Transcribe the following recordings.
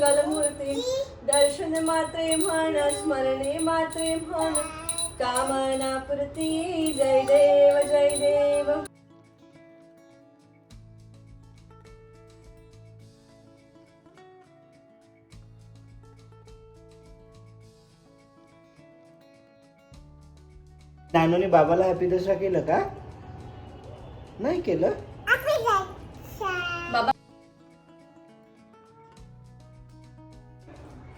मूर्ती दर्शन मात्रे म्हण स्मरणे मात्रे म्हण कामना पुरती जय देव जय देव. नानूने बाबाला हॅपी दसरा केलं का? नाही केलं?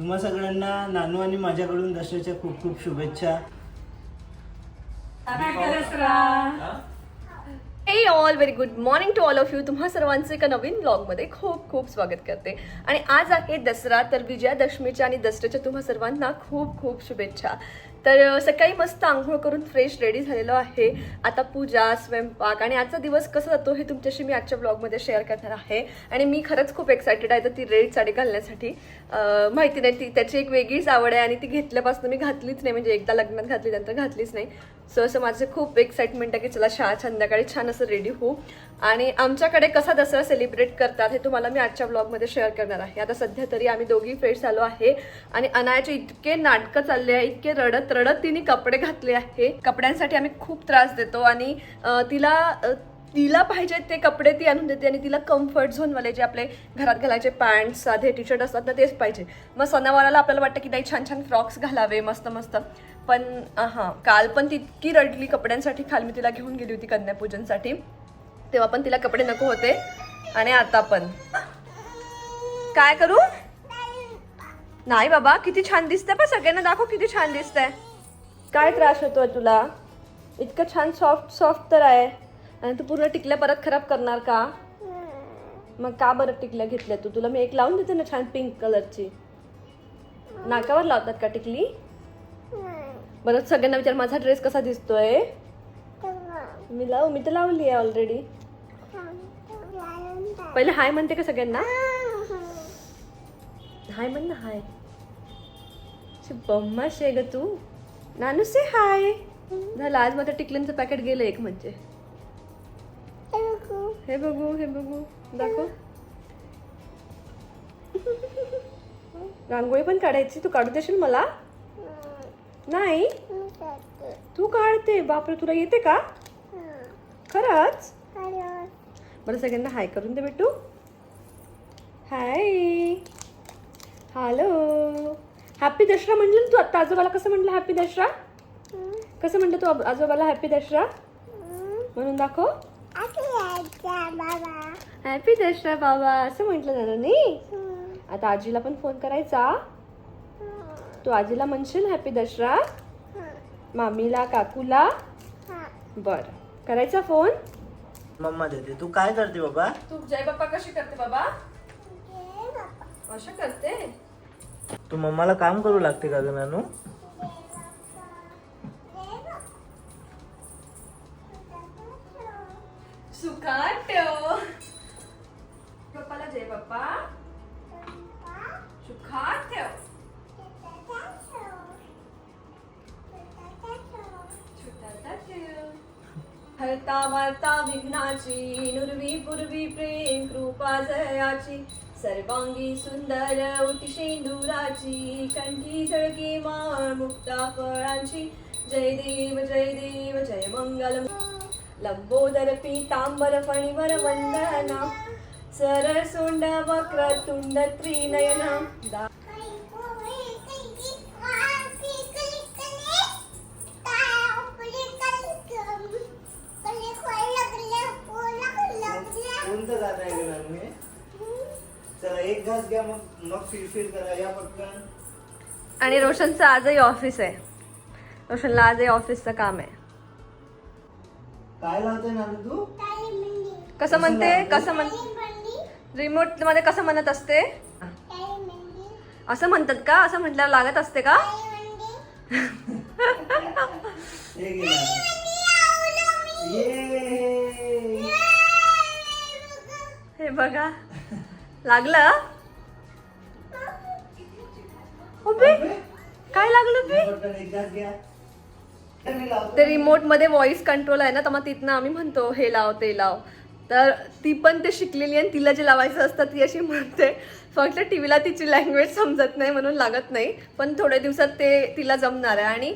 तुम्हा सगळ्यांना नानू आणि माझ्याकडून दसऱ्याच्या खूप खूप शुभेच्छा. हे all very good morning to all of you तुम्हा सर्वांचे एका नवीन ब्लॉगमध्ये खूप खूप स्वागत करते. आणि आज आहे दसरा तर विजयादशमीच्या आणि दसऱ्याच्या तुम्हा सर्वांना खूप खूप शुभेच्छा. तर सकाळी मस्त आंघोळ करून फ्रेश रेडी झालेलो आहे. आता पूजा स्वयंपाक आणि आजचा दिवस कसा जातो हे तुमच्याशी मी आजच्या ब्लॉगमध्ये शेअर करणार आहे. आणि मी खरंच खूप एक्सायटेड आहे तर ती रेड साडी घालण्यासाठी. माहिती नाही ती त्याची एक वेगळीच आवड आहे आणि ती घेतल्यापासून मी घातलीच नाही. म्हणजे एकदा लग्नात घातली नंतर घातलीच नाही. सो असं माझं खूप एक्साइटमेंट आहे की चला शाळा संध्याकाळी छान असं रेडी होऊ. आणि आमच्याकडे कसा दसरा सेलिब्रेट करतात हे तुम्हाला मी आजच्या ब्लॉगमध्ये शेअर करणार आहे. आता सध्या तरी आम्ही दोघी फ्रेश झालो आहे. आणि अनायाचे इतके नाटकं चालले आहे इतके रडत रडत तिने कपडे घातले आहे कपड्यांसाठी आम्ही खूप त्रास देतो आणि तिला तिला पाहिजे ते कपडे ती आणून देते आणि तिला कम्फर्ट झोनवाले जे आपले घरात घालायचे पॅन्ट साधे टी शर्ट असतात ना तेच पाहिजे. मग सणावाराला आपल्याला वाटतं की नाही छान छान फ्रॉक्स घालावे मस्त मस्त पण हां काल पण तितकी रडली कपड्यांसाठी. खाल मी तिला घेऊन गेली होती कन्यापूजनसाठी. तेव्हा पण तिला कपडे नको होते आणि आता पण. काय करू? नाही बाबा किती छान दिसतंय पण सगळ्यांना दाखव किती छान दिसतंय. काय त्रास होतोय तुला? इतकं छान सॉफ्ट सॉफ्ट तर आहे. आणि तू पूर्ण टिकल्या परत खराब करणार का? मग का बरं टिकल्या घेतल्या तू? तुला मी एक लावून देते ना छान पिंक कलरची नाकावर लावतात का टिकली? बरं सगळ्यांना विचार माझा ड्रेस कसा दिसतोय? मी लावू मी तर लावली आहे ऑलरेडी पहिले हाय म्हणते का सगळ्यांना? हाय म्हण ना हाय बम्मा शे ग तू. नानू से हाय झालं आज माझं टिकल्यांचं पॅकेट गेलं एक म्हणजे. हे बघू हे बघू. दाखव. रांगोळी पण काढायची तू काढू देशील मला? नाही? तू काढते. बापरे तुला येते का? खरंच? बरं सगळ्यांना हाय करून दे बेटू. हाय हॅलो हॅपी दसरा म्हणलं ना तू आता? आजोबाला कसं म्हटलं हॅपी दसरा कसं म्हटलं तू आजोबाला हॅपी दसरा म्हणून दाखव. हॅपी दसरा बाबा. असं म्हटलं ना? नी आता आजीला पण फोन करायचा. तू आजीला म्हणशील हॅपी दसरा मामीला काकूला? बर. करायचा फोन मम्मा देते. तू काय करते बाबा? तू जय बाप्पा कशी करते बाबा? असं करते. तू मम्माला काम करू लागते का ग नानू? हरता वार्ता विघ्नाची नुरवी पूर्वी प्रेम कृपा जयाची सर्वांगी सुंदर उटिशेंदुराची कंठी झळके माळ मुक्ता फळांची. जय देव जय देव जय मंगल. लंबोदर पीतांबर फणीवर वंदना. सरळ सोंड वक्र तुंड त्रिनयना दा- कोणतं गाणं आहे ग नानू हे? चला मग मग फिरफिर करा या पटकन. आणि रोशनचं आजही ऑफिस आहे. रोशनला आजही ऑफिसचं काम आहे. काय लावते नानू तू? कसं म्हणते? कसं म्हण रिमोटमध्ये कसं म्हणत असते? असं म्हणतात का? असं म्हटल्यावर लागत असते का? हे घे नानू. ये हे बघा. लागलं? उभे काय लागलं बे ते रिमोटमध्ये व्हॉइस कंट्रोल आहे ना तर मग तिथनं आम्ही म्हणतो हे लाव ते लाव. तर ती पण ते शिकलेली आहे आणि तिला जे लावायचं असतं ती अशी म्हणते. फक्त टी व्हीला तिची लँग्वेज समजत नाही म्हणून लागत नाही. पण थोड्या दिवसात ते तिला जमणार आहे. आणि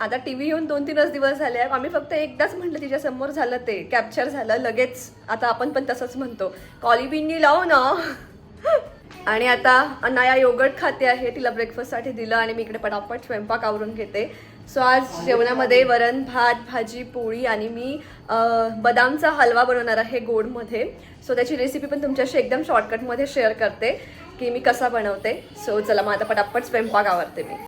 आता टी व्ही येऊन दोन तीनच दिवस झाले आहे आम्ही फक्त एकदाच म्हटलं तिच्यासमोर झालं ते. कॅप्चर झालं. लगेच आता आपण पण तसंच म्हणतो. कॉली लाव ना. आणि आता अनाया योगर्ट खाते आहे. तिला ब्रेकफास्टसाठी दिलं आणि मी इकडे पटापट स्वयंपाक आवरून घेते. सो आज जेवणामध्ये वरण भात भाजी पोळी आणि मी बदामचा हलवा बनवणार आहे गोडमध्ये. सो त्याची रेसिपी पण तुमच्याशी एकदम शॉर्टकटमध्ये शेअर करते की मी कसा बनवते. सो चला मग आता पटापट स्वयंपाक आवडते मी.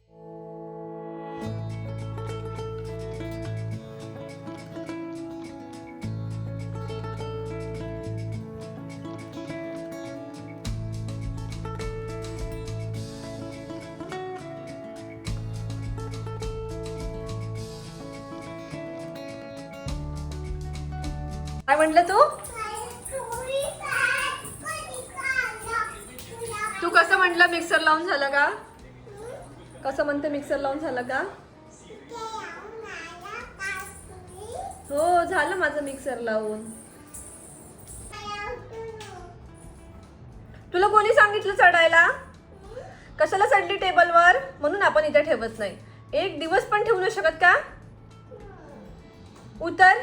कसं मिक्सर लावून झालं का? हो झालं माझं मिक्सर लावून. तुला कोणी सांगितलं चढायला? कशाला चढली टेबलवर? म्हणून आपण इथे ठेवत नाही. एक दिवस पण ठेवू नाही शकत का? उतर.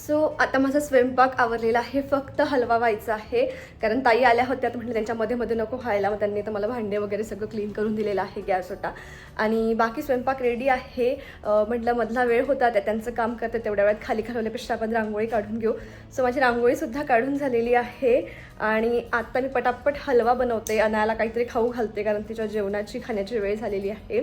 सो आता माझा स्वयंपाक आवरलेला आहे फक्त हलवा व्हायचा आहे. कारण ताई आल्या होत्या म्हटलं त्यांच्यामध्ये मध्ये नको व्हायला मग त्यांनी तर मला भांडे वगैरे सगळं क्लीन करून दिलेलं आहे गॅस होता आणि बाकी स्वयंपाक रेडी आहे. म्हटलं मधला वेळ होता त्या त्यांचं काम करते तेवढ्या वेळात खाली खालवल्यापेक्षा आपण रांगोळी काढून घेऊ. सो माझी रांगोळीसुद्धा काढून झालेली आहे. आणि आता मी पटापट हलवा बनवते. अनायाला काहीतरी खाऊ घालते कारण तिच्या जेवणाची खाण्याची वेळ झालेली आहे.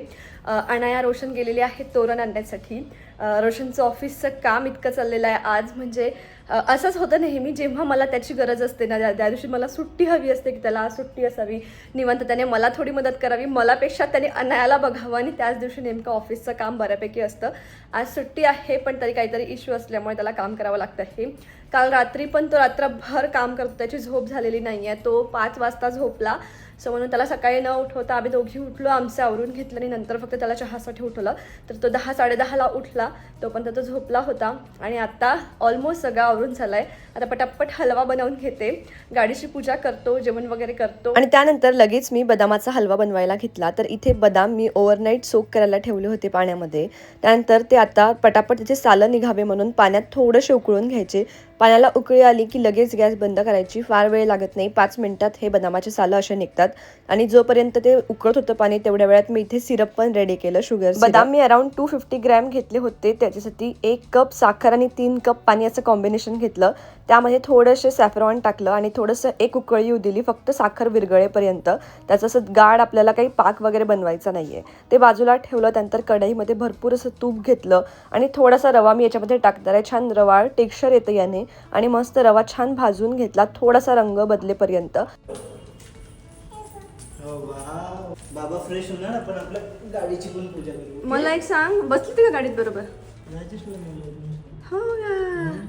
अनाया रोशन गेलेली आहे तोरण आणण्यासाठी. रोशनचं ऑफिसचं काम इतकं चाललेलं आहे आज. म्हणजे असंच होतं नेहमी जेव्हा मला त्याची गरज असते ना त्या त्या दिवशी मला सुट्टी हवी असते की त्याला सुट्टी असावी निवांत त्याने मला थोडी मदत करावी मलापेक्षा त्याने अनायाला बघावं आणि त्याच दिवशी नेमकं ऑफिसचं काम बऱ्यापैकी असतं. आज सुट्टी आहे पण तरी काहीतरी इश्यू असल्यामुळे त्याला काम करावं लागतं आहे काल रात्री पण तो रात्रभर काम करतो त्याची झोप झालेली नाही आहे तो पाच वाजता झोपला. सो म्हणून त्याला सकाळी न उठवता आम्ही दोघी उठलो आमचं आवरून घेतलं आणि नंतर फक्त त्याला चहासाठी उठवलं. तर तो दहा साडेदहाला उठला. तोपर्यंत तो झोपला होता. आणि आता ऑलमोस्ट सगळं आवरून झालाय. आता पटापट हलवा बनवून घेते. गाडीची पूजा करतो जेवण वगैरे करतो. आणि त्यानंतर लगेच मी बदामाचा हलवा बनवायला घेतला. तर इथे बदाम मी ओव्हरनाईट सोक करायला ठेवले होते पाण्यामध्ये. त्यानंतर ते आता पटापट तिथे सालं निघावे म्हणून पाण्यात थोडंसे उकळून घ्यायचे. पाण्याला उकळी आली की लगेच गॅस बंद करायची. फार वेळ लागत नाही. पाच मिनिटात हे बदामाचे सालं असे निघतात. आणि जोपर्यंत ते उकळत होतं पाणी तेवढ्या वेळात मी इथे सिरप पण रेडी केलं शुगर बदाम मी अराउंड टू फिफ्टी ग्रॅम घेतले होते त्याच्यासाठी एक कप साखर आणि तीन कप पाणी असं कॉम्बिनेशन घेतलं. त्यामध्ये थोडंसं सॅफ्रॉन टाकलं आणि थोडंसं एक उकळी येऊ दिली फक्त साखर विरगळेपर्यंत त्याचं असं गाढ आपल्याला काही पाक वगैरे बनवायचा नाहीये. ते बाजूला ठेवलं त्यानंतर कढईमध्ये भरपूर असं तूप घेतलं आणि थोडासा रवा मी याच्यामध्ये टाकणार आहे. छान रवा टेक्स्चर येतं याने. आणि मस्त रवा छान भाजून घेतला थोडासा रंग बदलेपर्यंत. बाबा फ्रेश होणार आपण आपल्या गाडीची पण पूजा करू मला एक सांग बसली ती का गाडीत बरोबर राजेशला. हो? हो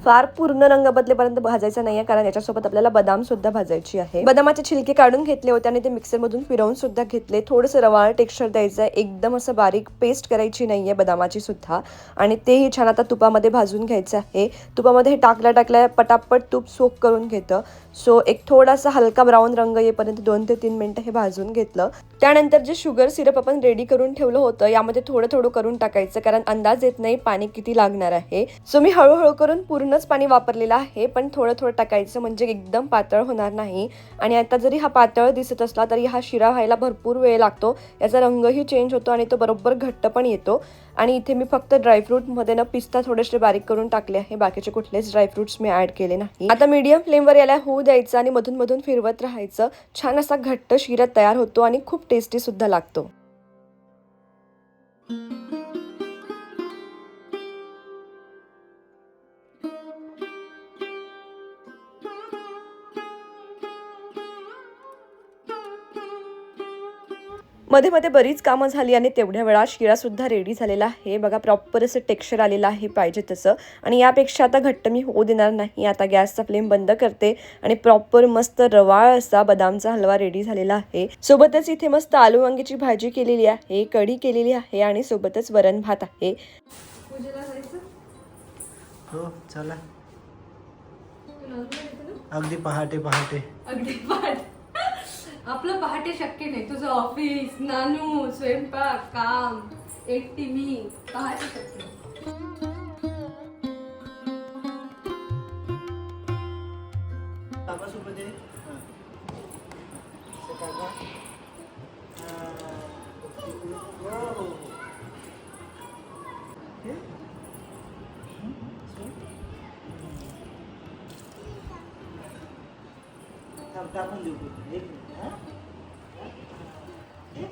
फार पूर्ण रंग बदलेपर्यंत भाजायचा नाहीये कारण याच्यासोबत आपल्याला बदाम सुद्धा भाजायची आहे. बदामाचे छिलके काढून घेतले होते आणि ते मिक्सर मधून फिरवून सुद्धा घेतले. थोडंसं रवाळ टेक्स्चर द्यायचं आहे. एकदम असं बारीक पेस्ट करायची नाहीये बदामाची सुद्धा. आणि तेही छान आता तुपामध्ये भाजून घ्यायचं आहे. तुपामध्ये हे टाकल्या टाकल्या पटापट तूप सोक करून घेतं. सो एक थोडासा हलका ब्राऊन रंग येईपर्यंत दोन ते तीन मिनिटं हे भाजून घेतलं. त्यानंतर जे शुगर सिरप आपण रेडी करून ठेवलं होतं यामध्ये थोडं थोडं करून टाकायचं कारण अंदाज येत नाही पाणी किती लागणार आहे. सो मी मी हळूहळू करून पूर्णच पाणी वापरलेलं आहे पण थोडं थोडं टाकायचं म्हणजे एकदम पातळ होणार नाही. आणि आता जरी हा पातळ दिसत असला तरी हा शिरा व्हायला भरपूर वेळ लागतो. याचा रंगही चेंज होतो आणि तो बरोबर घट्ट पण येतो. आणि इथे मी फक्त ड्रायफ्रूटमध्ये ना पिस्ता थोडेसे बारीक करून टाकले आहे. बाकीचे कुठलेच ड्रायफ्रुट्स मी ऍड केले नाही. आता मीडियम फ्लेमवर याला होऊ द्यायचं आणि मधून मधून फिरवत राहायचं. छान असा घट्ट शिरा तयार होतो आणि खूप टेस्टी सुद्धा लागतो. मध्ये मध्ये बरीच कामं झाली आणि तेवढ्या वेळा शिरा सुद्धा रेडी झालेला आहे. बघा प्रॉपर असं टेक्स्चर आलेलं आहे पाहिजे तसं. आणि यापेक्षा आता घट्ट मी होऊ देणार नाही. आता गॅसचा फ्लेम बंद करते आणि प्रॉपर मस्त रवाळ असा बदामचा हलवा रेडी झालेला आहे. सोबतच इथे मस्त आलू वांग्याची भाजी केलेली आहे कढी केलेली आहे आणि सोबतच वरण भात आहे. हो चला. अगदी पहाटे पहाटे. अगदी पहाटे. आपलं पहाटे शक्य नाही तुझं ऑफिस नानू स्वयंपाक काम एकटी मी पहाटे शक्य नाही. थांब, टाकून देऊ तू. एक मिनिट, हां? हे,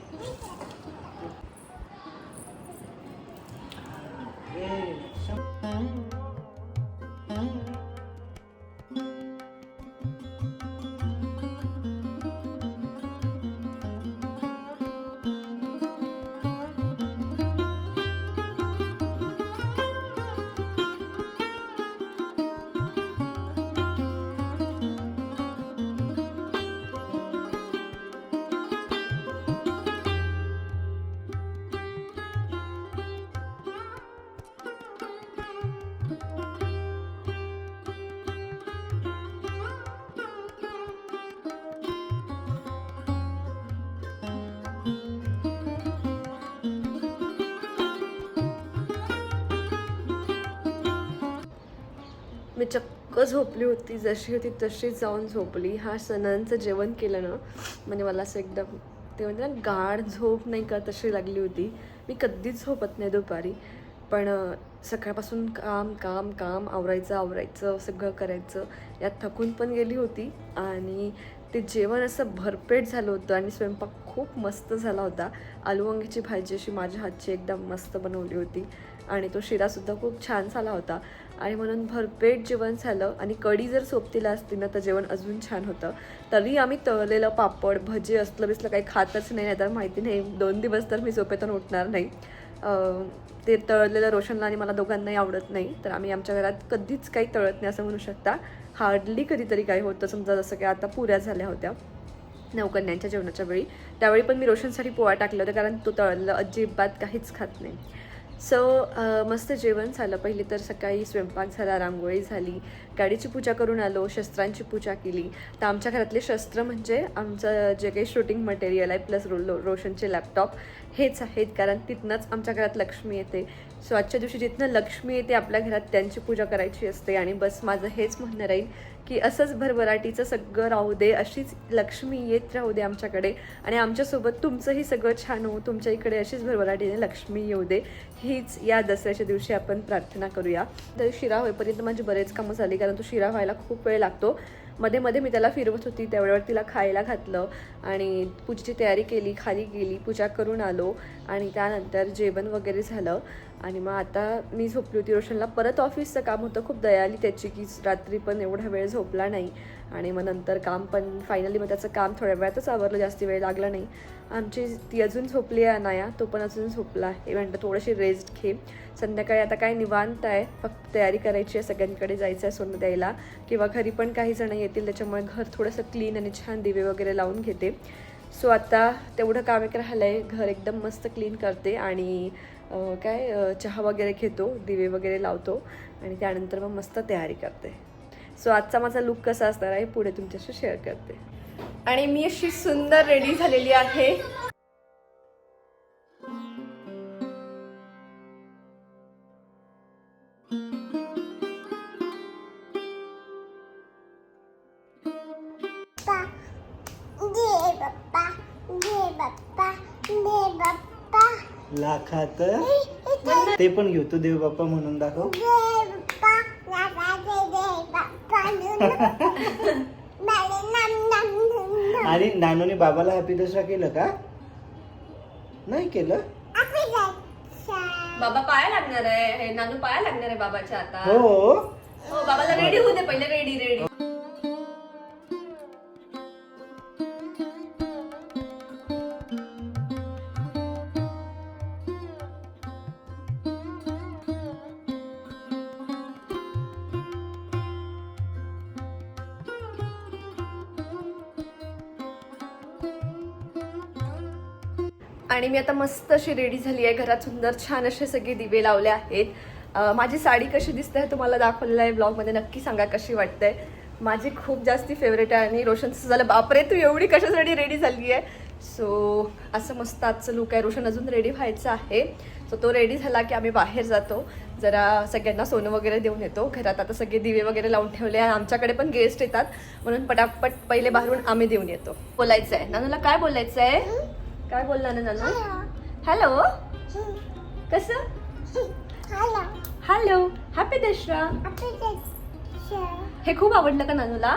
मी चक्क झोपली होती जशी होती तशीच जाऊन झोपली. हा सणांचं जेवण केलं ना म्हणजे मला असं एकदम ते म्हणजे ना गाढ झोप नाही का तशी लागली होती. मी कधीच झोपत नाही दुपारी. पण सकाळपासून काम काम काम आवरायचं आवरायचं सगळं करायचं यात थकून पण गेली होती. आणि ते जेवण असं भरपेट झालं होतं आणि स्वयंपाक खूप मस्त झाला होता. आलू वांग्याची भाजी अशी माझ्या हातची एकदम मस्त बनवली होती. आणि तो शिरासुद्धा खूप छान झाला होता. आणि म्हणून भरपेट जेवण झालं. आणि कढी जर सोबतीला असती ना तर जेवण अजून छान होतं. तरी आम्ही तळलेलं पापड भजे असलं बिसलं काही खातच नाही. तर माहिती नाही दोन दिवस तर मी झोपेतून उठणार नाही. ते तळलेलं रोशनला आणि मला दोघांनाही आवडत नाही. तर आम्ही आमच्या घरात कधीच काही तळत नाही असं म्हणू शकता. हार्डली कधीतरी काही होतं. समजा जसं की आता पुऱ्या झाल्या होत्या नवकन्यांच्या जेवणाच्या वेळी. त्यावेळी पण मी रोशनसाठी पोळा टाकलं होतं कारण तो तळलेलं अजिबात काहीच खात नाही. सो uh, मस्त जेवण झालं. पहिले तर सकाळी स्वयंपाक झाला रांगोळी झाली. गाडीची पूजा करून आलो शस्त्रांची पूजा केली. तर आमच्या घरातले शस्त्र म्हणजे आमचं जे काही शूटिंग मटेरियल आहे प्लस रो रोशनचे लॅपटॉप हेच आहेत. कारण तिथनंच आमच्या घरात लक्ष्मी येते. सो आजच्या दिवशी जिथनं लक्ष्मी येते आपल्या घरात त्यांची पूजा करायची असते. आणि बस माझं हेच म्हणणं राहील की असंच भरभराटीचं सगळं राहू दे अशीच लक्ष्मी येत राहू दे आमच्याकडे. आणि आमच्यासोबत तुमचंही सगळं छान हो तुमच्या इकडे अशीच भरभराटीने लक्ष्मी येऊ दे. हीच या दसऱ्याच्या दिवशी आपण प्रार्थना करूया. तर शिरा होईपर्यंत माझी बरेच कामं झाली कारण तो शिरा व्हायला खूप वेळ लागतो. मध्ये मध्ये मी त्याला फिरवत होती तेवढ्यावर तिला खायला घातलं आणि पूजेची तयारी केली खाली गेली पूजा करून आलो आणि त्यानंतर जेवण वगैरे झालं. आणि मग आता मी झोपली होती रोशनला. परत ऑफिसचं काम होतं. खूप दयाली त्याची की रात्री पण एवढा वेळ झोपला नाही. आणि मग नंतर काम पण फायनली मग त्याचं काम थोड्या वेळातच आवरलं जास्त वेळ लागला नाही. आमची ती अजून झोपली आहे अनाया तो पण अजून झोपला आहे. म्हटलं थोडीशी रेस्ट घे. संध्याकाळी आता काय निवांत आहे फक्त तयारी करायची आहे सगळ्यांकडे जायचं आहे सोनं द्यायला. किंवा घरी पण काही जण येतील त्याच्यामुळे घर थोडंसं क्लीन आणि छान दिवे वगैरे लावून घेते. सो आता तेवढं काम एक राहिलं आहे घर एकदम मस्त क्लीन करते आणि काय चहा वगैरे घेतो दिवे वगैरे लावतो. आणि त्यानंतर मग मस्त तयारी करते. सो आजचा माझा लुक कसा असणार आहे पुढे तुमच्याशी शेअर करते. आणि मी अशी सुंदर रेडी झालेली आहे. लाखात? ते पण घेऊ तू देव बाप्पा म्हणून दाखव जय बाप्पा लागा जय जय बाप्पा मला नाम नाम नाम आणि नानूने बाबाला हॅपी दसरा केलं का? नाही केलं? बाबा पाया लागणार आहे. हे नानू पाया लागणार आहे बाबाच्या आता. हो. हो बाबाला रेडी होऊ दे पहिले रेडी रेडी आणि मी आता मस्त अशी रेडी झाली आहे. घरात सुंदर छान असे सगळे दिवे लावले आहेत. माझी साडी कशी दिसते हे तुम्हाला दाखवलेलं आहे. ब्लॉगमध्ये नक्की सांगा कशी वाटते. माझी खूप जास्ती फेवरेट आहे आणि रोशनचं झालं बापरे तू एवढी कशासाठी रेडी झाली आहे? सो असं मस्त आजचं लुक आहे. रोशन अजून रेडी व्हायचं आहे. सो तो रेडी झाला की आम्ही बाहेर जातो. जरा सगळ्यांना सोनं वगैरे देऊन येतो. घरात आता सगळे दिवे वगैरे लावून ठेवले आहे. आमच्याकडे पण गेस्ट येतात. म्हणून पटापट पहिले बाहेरून आम्ही देऊन येतो. बोलायचं आहे नानूला काय बोलायचं आहे काय बोलला ना नानू? हॅलो? कसं? हॅलो. हॅलो. हॅपी आपले हे खूप आवडलं का नानूला?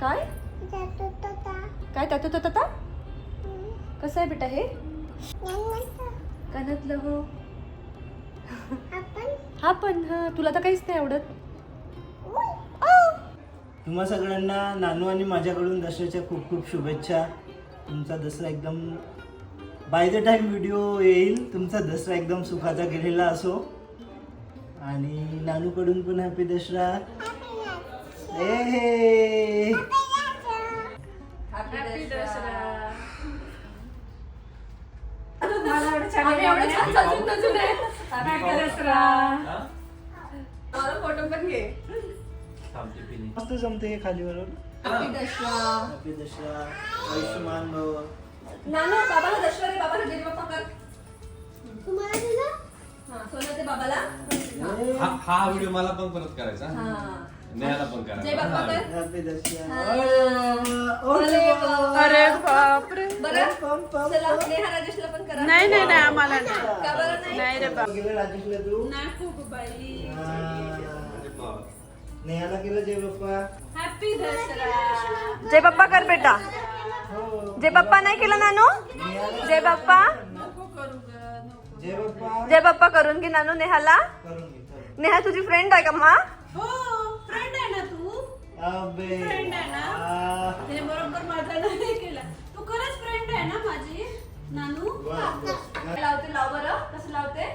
काय? काय त्यात आता कसं आहे बेटा हे? कानातलं हो. हा पण हा. तुला तर काहीच नाही आवडत. तुम्हा सगळ्यांना नानू आणि माझ्याकडून दसऱ्याच्या खूप खूप शुभेच्छा. तुमचा दसरा एकदम बाय द टाइम व्हिडिओ येईल तुमचा दसरा एकदम सुखाचा गेलेला असो. आणि नानूकडून पण हॅपी दसरा. ए हे? फोटो पण घे. मस्त जमते हे खाली वरून हॅपी दसरा आयुष्यमान भव. नानू बाबाला दशरा दे बाबाला दे बाप्पा कर. तुम्हाला दिलं हा सोनं दे बाबाला. हा. हा व्हिडिओ मला पण परत करायचा. हा. नेहाला पण जय बाप्पा करायचा कर हॅपी दसरा अरे वा. अरे बापरे बरं चला नेहा राजेशला पण करा. नाही नाही नाही आम्हाला नाही का बरं नाही? नाही रे बाप. गेलं राजेशला तू. नाही खूप बाई. हा. नेहाला केलं जय बाप्पा? हॅपी दसरा. जय बाप्पा कर बेटा. हो. जय बाप्पा नाही केलं नानू? जय बाप्पा? नको करू ग नको जय बाप्पा? जय बाप्पा करून घे नानू नेहाला. करून घे करून. नेहा तुझी फ्रेंड आहे का मा? हो फ्रेंड आहे ना तू? अबे Friend आहे ना? आ. तिने बरोबर माझा नाही केला. तू खरंच फ्रेंड आहे ना माझी? नानू? लावते लाव बरं. कसं लावते?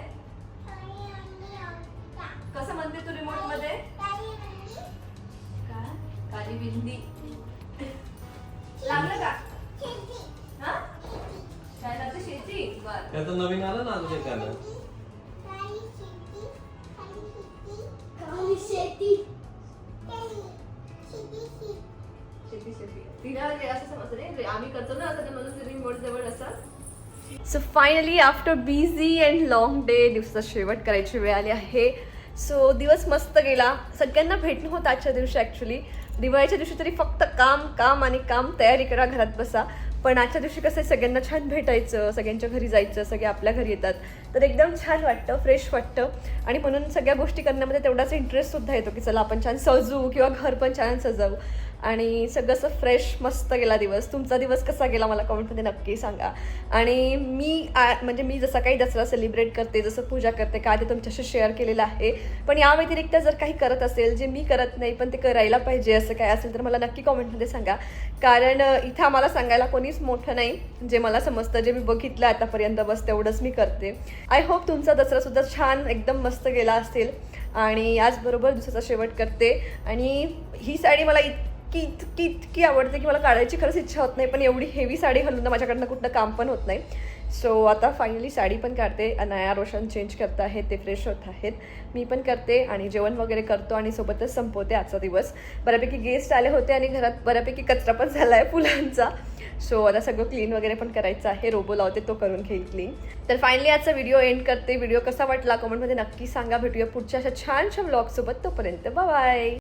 बिंदी लागलं का? हा? काय लागतं शेती? बर. त्याचं नवीन आलं ना अजून एक गाणं. शेती. शेती तिला जे असं समजतं नाही रे, आम्ही करतो ना असं ते म्हणून रिमोट जवळ असं so finally after busy and long day दिवसाचा शेवट करायची वेळ आली आहे. सो दिवस मस्त गेला. सगळ्यांना भेटणं होतं आजच्या दिवशी ॲक्च्युली दिवाळीच्या दिवशी तरी फक्त काम काम आणि काम तयारी करा घरात बसा. पण आजच्या दिवशी कसं आहे सगळ्यांना छान भेटायचं सगळ्यांच्या घरी जायचं सगळे आपल्या घरी येतात. तर एकदम छान वाटतं फ्रेश वाटतं. आणि म्हणून सगळ्या गोष्टी करण्यामध्ये तेवढाच इंटरेस्टसुद्धा येतो की चला आपण छान सजू किंवा घर पण छान सजवू. आणि सगळं असं फ्रेश मस्त गेला दिवस. तुमचा दिवस कसा गेला मला कमेंटमध्ये नक्की सांगा. आणि मी आ- म्हणजे मी जसा काही दसरा सेलिब्रेट करते जसं पूजा करते काय ते तुमच्याशी शेअर केलेलं आहे. पण या व्यतिरिक्त जर काही करत असेल जे मी करत नाही पण ते करायला पाहिजे असं काय असेल तर मला नक्की कॉमेंटमध्ये सांगा. कारण इथं आम्हाला सांगायला कोणीच मोठं नाही. जे मला समजतं जे मी बघितलं आतापर्यंत बस तेवढंच मी करते. आय होप तुमचा दसरासुद्धा छान एकदम मस्त गेला असेल. आणि याचबरोबर दिवसाचा शेवट करते. आणि ही साडी मला इतकी इतकी इतकी आवडते की मला काढायची खरंच इच्छा होत नाही पण एवढी हेवी साडी घालून ना माझ्याकडनं कुठलं काम पण होत नाही. सो आता फायनली साडी पण काढते अनाया रोशन चेंज करत आहेत ते फ्रेश होत आहेत. मी पण करते आणि जेवण वगैरे करतो आणि सोबतच संपवते आजचा दिवस. बऱ्यापैकी गेस्ट आले होते आणि घरात बऱ्यापैकी कचरा पण झाला आहे फुलांचा. सो आता सगळं क्लीन वगैरे पण करायचं आहे रोबो लावते तो करून घेईल क्लीन तर फायनली आजचा व्हिडिओ एंड करते. व्हिडिओ कसा वाटला कमेंटमध्ये नक्की सांगा. भेटूया पुढच्या अशा छानशा ब्लॉगसोबत तोपर्यंत बाय